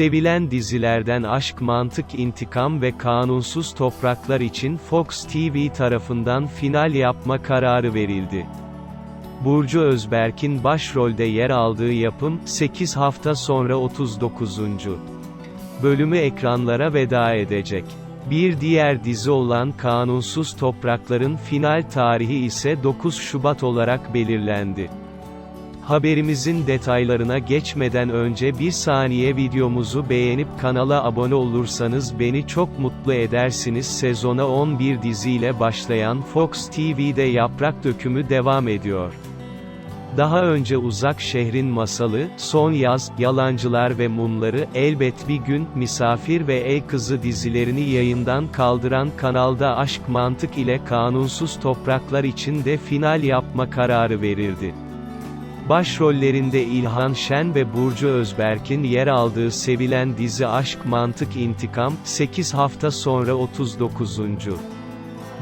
Sevilen dizilerden Aşk Mantık İntikam ve Kanunsuz Topraklar için Fox TV tarafından final yapma kararı verildi. Burcu Özberk'in başrolde yer aldığı yapım, 8 hafta sonra 39. bölümü ekranlara veda edecek. Bir diğer dizi olan Kanunsuz Topraklar'ın final tarihi ise 9 Şubat olarak belirlendi. Haberimizin detaylarına geçmeden önce bir saniye videomuzu beğenip kanala abone olursanız beni çok mutlu edersiniz. Sezona 11 diziyle başlayan Fox TV'de Yaprak Dökümü devam ediyor. Daha önce Uzak Şehrin Masalı, Son Yaz, Yalancılar ve Mumları, Elbet Bir Gün, Misafir ve Ey Kızı dizilerini yayından kaldıran kanalda Aşk Mantık ile Kanunsuz Topraklar için de final yapma kararı verildi. Başrollerinde İlhan Şen ve Burcu Özberk'in yer aldığı sevilen dizi Aşk Mantık İntikam, 8 hafta sonra 39.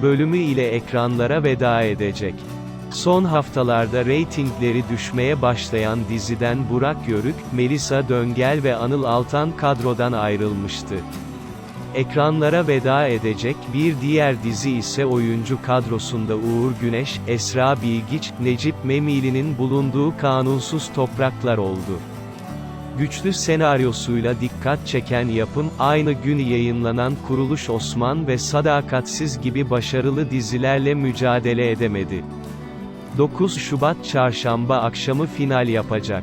bölümü ile ekranlara veda edecek. Son haftalarda reytingleri düşmeye başlayan diziden Burak Yörük, Melisa Döngel ve Anıl Altan kadrodan ayrılmıştı. Ekranlara veda edecek bir diğer dizi ise oyuncu kadrosunda Uğur Güneş, Esra Bilgiç, Necip Memili'nin bulunduğu Kanunsuz Topraklar oldu. Güçlü senaryosuyla dikkat çeken yapım, aynı gün yayınlanan Kuruluş Osman ve Sadakatsiz gibi başarılı dizilerle mücadele edemedi. 9 Şubat çarşamba akşamı final yapacak.